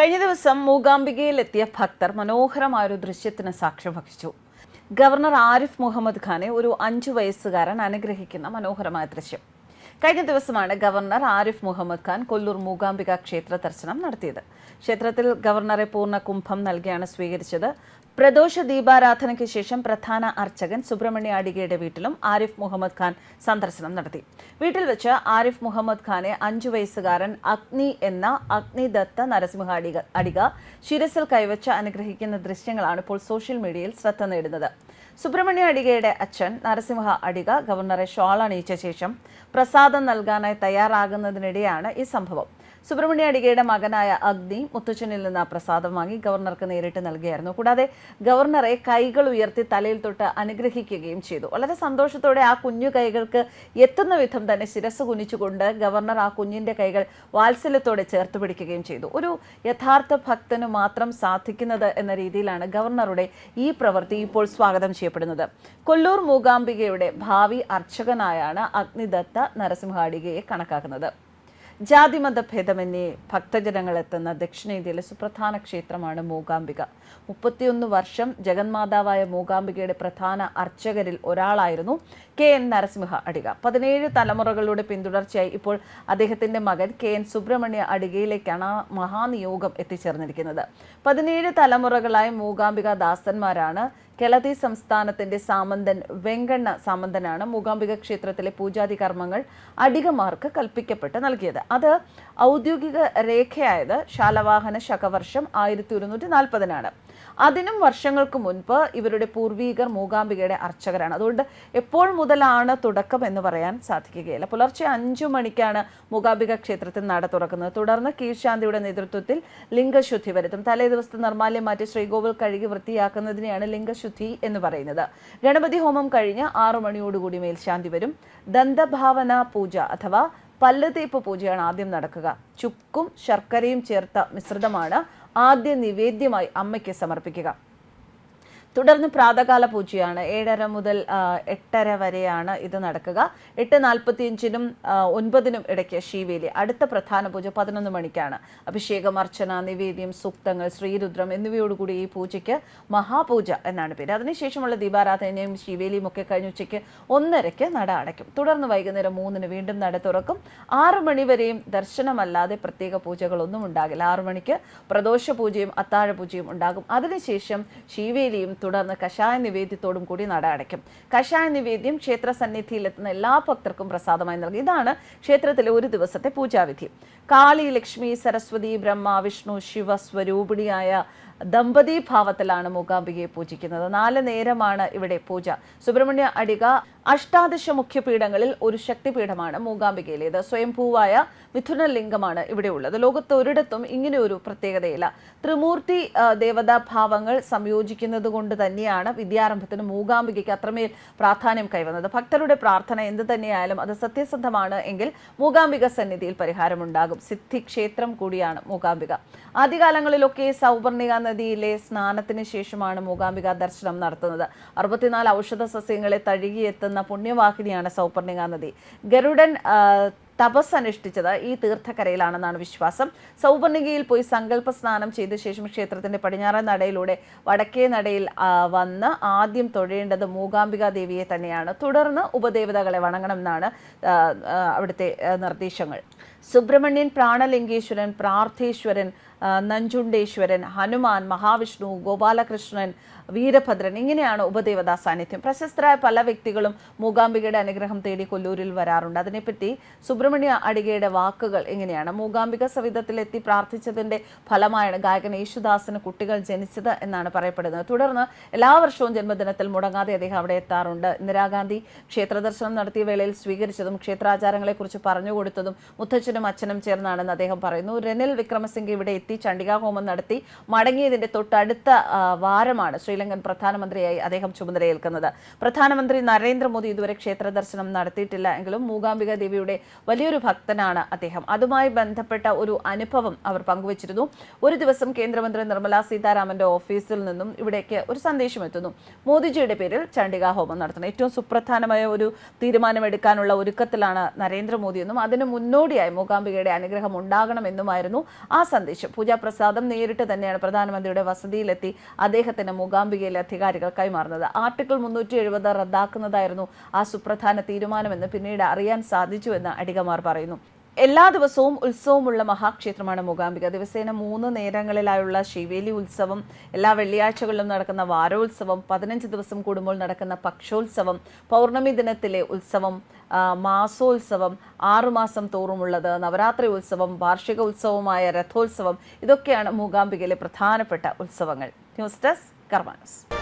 കഴിഞ്ഞ ദിവസം മൂകാംബികയിലെത്തിയ ഭക്തർ മനോഹരമായ ഒരു ദൃശ്യത്തിന് സാക്ഷ്യം വഹിച്ചു. ഗവർണർ ആരിഫ് മുഹമ്മദ് ഖാനെ ഒരു അഞ്ചു വയസ്സുകാരൻ അനുഗ്രഹിക്കുന്ന മനോഹരമായ ദൃശ്യം. കഴിഞ്ഞ ദിവസമാണ് ഗവർണർ ആരിഫ് മുഹമ്മദ് ഖാൻ കൊല്ലൂർ മൂകാംബിക ക്ഷേത്ര ദർശനം നടത്തിയത്. ക്ഷേത്രത്തിൽ ഗവർണറെ പൂർണ കുംഭം നൽകിയാണ് സ്വീകരിച്ചത്. പ്രദോഷ ദീപാരാധനയ്ക്ക് ശേഷം പ്രധാന അർച്ചകൻ സുബ്രഹ്മണ്യ അടികയുടെ വീട്ടിലും ആരിഫ് മുഹമ്മദ് ഖാൻ സന്ദർശനം നടത്തി. വീട്ടിൽ വെച്ച് ആരിഫ് മുഹമ്മദ് ഖാനെ അഞ്ചു വയസ്സുകാരൻ അഗ്നി എന്ന അഗ്നിദത്ത നരസിംഹ അടിക അടിക ശിരസിൽ കൈവച്ച് അനുഗ്രഹിക്കുന്ന ദൃശ്യങ്ങളാണ് ഇപ്പോൾ സോഷ്യൽ മീഡിയയിൽ ശ്രദ്ധ നേടുന്നത്. സുബ്രഹ്മണ്യ അടികയുടെ അച്ഛൻ നരസിംഹ അടിക ഗവർണറെ ഷോൾ അണിയിച്ച ശേഷം പ്രസാദം നൽകാനായി തയ്യാറാകുന്നതിനിടെയാണ് ഈ സംഭവം. സുബ്രഹ്മണ്യ അടികയുടെ മകനായ അഗ്നി മുത്തച്ഛനിൽ നിന്ന് പ്രസാദം വാങ്ങി ഗവർണർക്ക് നേരിട്ട് നൽകിയായിരുന്നു. കൂടാതെ ഗവർണറെ കൈകൾ ഉയർത്തി തലയിൽ തൊട്ട് അനുഗ്രഹിക്കുകയും ചെയ്തു. വളരെ സന്തോഷത്തോടെ ആ കുഞ്ഞു കൈകൾക്ക് എത്തുന്ന വിധം തന്നെ ശിരസ് കുനിച്ചുകൊണ്ട് ഗവർണർ ആ കുഞ്ഞിന്റെ കൈകൾ വാത്സല്യത്തോടെ ചേർത്ത് പിടിക്കുകയും ചെയ്തു. ഒരു യഥാർത്ഥ ഭക്തന് മാത്രം സാധിക്കുന്നത് എന്ന രീതിയിലാണ് ഗവർണറുടെ ഈ പ്രവൃത്തി ഇപ്പോൾ സ്വാഗതം ചെയ്യപ്പെടുന്നത്. കൊല്ലൂർ മൂകാംബികയുടെ ഭാവി അർച്ചകനായാണ് അഗ്നിദത്ത നരസിംഹാടികയെ കണക്കാക്കുന്നത്. ജാതിമത ഭേദമന്യേ ഭക്തജനങ്ങൾ എത്തുന്ന ദക്ഷിണേന്ത്യയിലെ സുപ്രധാന ക്ഷേത്രമാണ് മൂകാംബിക. മുപ്പത്തിയൊന്ന് വർഷം ജഗന്മാതാവായ മൂകാംബികയുടെ പ്രധാന അർച്ചകരിൽ ഒരാളായിരുന്നു കെ എൻ നരസിംഹ അടിക. പതിനേഴ് തലമുറകളുടെ പിന്തുടർച്ചയായി ഇപ്പോൾ അദ്ദേഹത്തിന്റെ മകൻ കെ എൻ സുബ്രഹ്മണ്യ അടികയിലേക്കാണ് ആ മഹാനിയോഗം എത്തിച്ചേർന്നിരിക്കുന്നത്. പതിനേഴ് തലമുറകളായ മൂകാംബിക ദാസന്മാരാണ് കേരളത്തി സംസ്ഥാനത്തിന്റെ സാമന്തൻ വെങ്കണ്ണ സാമന്തനാണ് മൂകാംബിക ക്ഷേത്രത്തിലെ പൂജാതി കർമ്മങ്ങൾ അടികമാർക്ക് കൽപ്പിക്കപ്പെട്ട് നൽകിയത്. അത് ഔദ്യോഗിക രേഖയായത് ശാലവാഹന ശകവർഷം ആയിരത്തി ഒരുന്നൂറ്റി നാൽപ്പതിനാണ്. അതിനും വർഷങ്ങൾക്ക് മുൻപ് ഇവരുടെ പൂർവീകർ മൂകാംബികയുടെ അർച്ചകരാണ്. അതുകൊണ്ട് എപ്പോൾ മുതലാണ് തുടക്കം എന്ന് പറയാൻ സാധിക്കുകയില്ല. പുലർച്ചെ അഞ്ചു മണിക്കാണ് മൂകാംബിക ക്ഷേത്രത്തിൽ നട തുറക്കുന്നത്. തുടർന്ന് കീഴ്ശാന്തിയുടെ നേതൃത്വത്തിൽ ലിംഗശുദ്ധി വരുത്തും. തലേ ദിവസത്തെ നിർമ്മാല്യം മാറ്റി ശ്രീകോവിൽ കഴുകി വൃത്തിയാക്കുന്നതിനെയാണ് ലിംഗശുദ്ധി എന്ന് പറയുന്നത്. ഗണപതി ഹോമം കഴിഞ്ഞ് ആറു മണിയോടുകൂടി മേൽശാന്തി വരും. ദന്തഭാവന പൂജ അഥവാ പല്ലുതേപ്പ് പൂജയാണ് ആദ്യം നടക്കുക. ചുക്കും ശർക്കരയും ചേർത്ത മിശ്രിതമാണ് ആദ്യ നിവേദ്യമായി അമ്മയ്ക്ക് സമർപ്പിക്കുക. തുടർന്ന് പ്രാതകാല പൂജയാണ്. ഏഴര മുതൽ എട്ടര വരെയാണ് ഇത് നടക്കുക. എട്ട് നാൽപ്പത്തിയഞ്ചിനും ഒൻപതിനും ഇടയ്ക്ക് ശിവേലി. അടുത്ത പ്രധാന പൂജ പതിനൊന്ന് മണിക്കാണ്. അഭിഷേകം അർച്ചന നിവേദ്യം സൂക്തങ്ങൾ ശ്രീരുദ്രം എന്നിവയോടുകൂടി ഈ പൂജയ്ക്ക് മഹാപൂജ എന്നാണ് പേര്. അതിനുശേഷമുള്ള ദീപാരാധനയും ശിവേലിയും ഒക്കെ കഴിഞ്ഞ ഉച്ചയ്ക്ക് ഒന്നരയ്ക്ക് നട അടയ്ക്കും. തുടർന്ന് വൈകുന്നേരം മൂന്നിന് വീണ്ടും നട തുറക്കും. ആറു മണിവരെയും ദർശനമല്ലാതെ പ്രത്യേക പൂജകളൊന്നും ഉണ്ടാകില്ല. ആറു മണിക്ക് പ്രദോഷ പൂജയും അത്താഴ പൂജയും ഉണ്ടാകും. അതിനുശേഷം ശിവേലിയും തുടർന്ന് കഷായ നിവേദ്യത്തോടും കൂടി നട അടയ്ക്കും. കഷായ നിവേദ്യം ക്ഷേത്ര സന്നിധിയിലെത്തുന്ന എല്ലാ ഭക്തർക്കും പ്രസാദമായി നൽകി. ഇതാണ് ക്ഷേത്രത്തിലെ ഒരു ദിവസത്തെ പൂജാവിധി. കാളി ലക്ഷ്മി സരസ്വതി ബ്രഹ്മ വിഷ്ണു ശിവ സ്വരൂപിണിയായ ദമ്പതി ഭാവത്തിലാണ് മൂകാംബികയെ പൂജിക്കുന്നത്. നാല് നേരമാണ് ഇവിടെ പൂജ. സുബ്രഹ്മണ്യ അടിക അഷ്ടാദശ മുഖ്യപീഠങ്ങളിൽ ഒരു ശക്തിപീഠമാണ് മൂകാംബികയിലേത്. സ്വയംഭൂവായ മിഥുന ലിംഗമാണ് ഇവിടെ ഉള്ളത് ലോകത്ത് ഒരിടത്തും ഇങ്ങനെ ഒരു പ്രത്യേകതയില്ല. ത്രിമൂർത്തി ദേവതാ ഭാവങ്ങൾ സംയോജിക്കുന്നത് കൊണ്ട് തന്നെയാണ് വിദ്യാരംഭത്തിന് മൂകാംബികയ്ക്ക് അത്രമേൽ പ്രാധാന്യം കൈവന്നത്. ഭക്തരുടെ പ്രാർത്ഥന എന്ത് തന്നെയായാലും അത് സത്യസന്ധമാണ് എങ്കിൽ മൂകാംബിക സന്നിധിയിൽ പരിഹാരമുണ്ടാകും. സിദ്ധി ക്ഷേത്രം കൂടിയാണ് മൂകാംബിക. ആദ്യകാലങ്ങളിലൊക്കെ സൗവർണിക നദിയിലെ സ്നാനത്തിന് ശേഷമാണ് മൂകാംബിക ദർശനം നടത്തുന്നത്. അറുപത്തിനാല് ഔഷധ സസ്യങ്ങളെ തഴുകിയെത്തുന്ന പുണ്യവാഹിനിയാണ് സൗപർണിക നദി. ഗരുഡൻ തപസ് അനുഷ്ഠിച്ചത് ഈ തീർത്ഥക്കരയിലാണെന്നാണ് വിശ്വാസം. സൗപർണികയിൽ പോയി സങ്കല്പ സ്നാനം ചെയ്ത ശേഷം ക്ഷേത്രത്തിന്റെ പടിഞ്ഞാറൻ നടയിലൂടെ വടക്കേ നടയിൽ വന്ന് ആദ്യം തൊഴേണ്ടത് മൂകാംബിക ദേവിയെ തന്നെയാണ്. തുടർന്ന് ഉപദേവതകളെ വണങ്ങണം എന്നാണ് അവിടുത്തെ നിർദ്ദേശങ്ങൾ. സുബ്രഹ്മണ്യൻ പ്രാണലിംഗേശ്വരൻ പ്രാർത്ഥേശ്വരൻ നഞ്ചുണ്ടേശ്വരൻ ഹനുമാൻ മഹാവിഷ്ണു ഗോപാലകൃഷ്ണൻ വീരഭദ്രൻ. ഇങ്ങനെയാണ് ഉപദേവതാ സാന്നിധ്യം പ്രശസ്തരായ പല വ്യക്തികളും മൂകാംബികയുടെ അനുഗ്രഹം തേടി കൊല്ലൂരിൽ വരാറുണ്ട്. അതിനെപ്പറ്റി സുബ്രഹ്മണ്യ അടികയുടെ വാക്കുകൾ എങ്ങനെയാണ് മൂകാംബിക സവിധത്തിലെത്തി പ്രാർത്ഥിച്ചതിന്റെ ഫലമായാണ് ഗായകൻ യേശുദാസിന് കുട്ടികൾ ജനിച്ചത് എന്നാണ് പറയപ്പെടുന്നത്. തുടർന്ന് എല്ലാ വർഷവും ജന്മദിനത്തിൽ മുടങ്ങാതെ അദ്ദേഹം അവിടെ എത്താറുണ്ട്. ഇന്ദിരാഗാന്ധി ക്ഷേത്ര ദർശനം നടത്തിയ വേളയിൽ സ്വീകരിച്ചതും ക്ഷേത്രാചാരങ്ങളെക്കുറിച്ച് പറഞ്ഞു കൊടുത്തതും മുത്തച്ഛനും അച്ഛനും ചേർന്നാണെന്ന് അദ്ദേഹം പറയുന്നു. രനിൽ വിക്രമസിംഗെ ഇവിടെ എത്തി ചണ്ഡികാ ഹോമം നടത്തി മടങ്ങിയതിന്റെ തൊട്ടടുത്ത വാരമാണ് വാരമാണ് ശ്രീലങ്കൻ പ്രധാനമന്ത്രിയായി അദ്ദേഹം ചുമതലയേൽക്കുന്നത്. പ്രധാനമന്ത്രി നരേന്ദ്രമോദി ഇതുവരെ ക്ഷേത്ര ദർശനം നടത്തിയിട്ടില്ല എങ്കിലും മൂകാംബിക ദേവിയുടെ വലിയൊരു ഭക്തനാണ് അദ്ദേഹം. അതുമായി ബന്ധപ്പെട്ട ഒരു അനുഭവം അവർ പങ്കുവച്ചിരുന്നു. ഒരു ദിവസം കേന്ദ്രമന്ത്രി നിർമ്മലാ സീതാരാമന്റെ ഓഫീസിൽ നിന്നും ഇവിടേക്ക് ഒരു സന്ദേശം എത്തുന്നു. മോദിജിയുടെ പേരിൽ ചണ്ഡിക ഹോമം നടത്തണം. ഏറ്റവും സുപ്രധാനമായ ഒരു തീരുമാനമെടുക്കാനുള്ള ഒരുക്കത്തിലാണ് നരേന്ദ്രമോദി എന്നും അതിന് മുന്നോടിയായി മൂകാംബികയുടെ അനുഗ്രഹം ഉണ്ടാകണമെന്നുമായിരുന്നു ആ സന്ദേശം. പൂജാപ്രസാദം നേരിട്ട് തന്നെയാണ് പ്രധാനമന്ത്രിയുടെ വസതിയിലെത്തി അദ്ദേഹത്തിന് മൂകാംബികയിലെ അധികാരികൾ കൈമാറുന്നത്. ആർട്ടിക്കിൾ മുന്നൂറ്റി എഴുപത് റദ്ദാക്കുന്നതായിരുന്നു ആ സുപ്രധാന തീരുമാനമെന്ന് പിന്നീട് അറിയാൻ സാധിച്ചുവെന്ന് അടികമാർ പറയുന്നു. എല്ലാ ദിവസവും ഉത്സവമുള്ള മഹാക്ഷേത്രമാണ് മൂകാംബിക. ദിവസേന മൂന്ന് നേരങ്ങളിലായുള്ള ശിവേലി ഉത്സവം എല്ലാ വെള്ളിയാഴ്ചകളിലും നടക്കുന്ന വാരോത്സവം പതിനഞ്ച് ദിവസം കൂടുമ്പോൾ നടക്കുന്ന പക്ഷോത്സവം പൗർണമി ദിനത്തിലെ ഉത്സവം മാസോത്സവം ആറുമാസം തോറുമുള്ളത് നവരാത്രി ഉത്സവം വാർഷിക ഉത്സവമായ രഥോത്സവം ഇതൊക്കെയാണ് മൂകാംബികയിലെ പ്രധാനപ്പെട്ട ഉത്സവങ്ങൾ. News desk കർമാനസ്.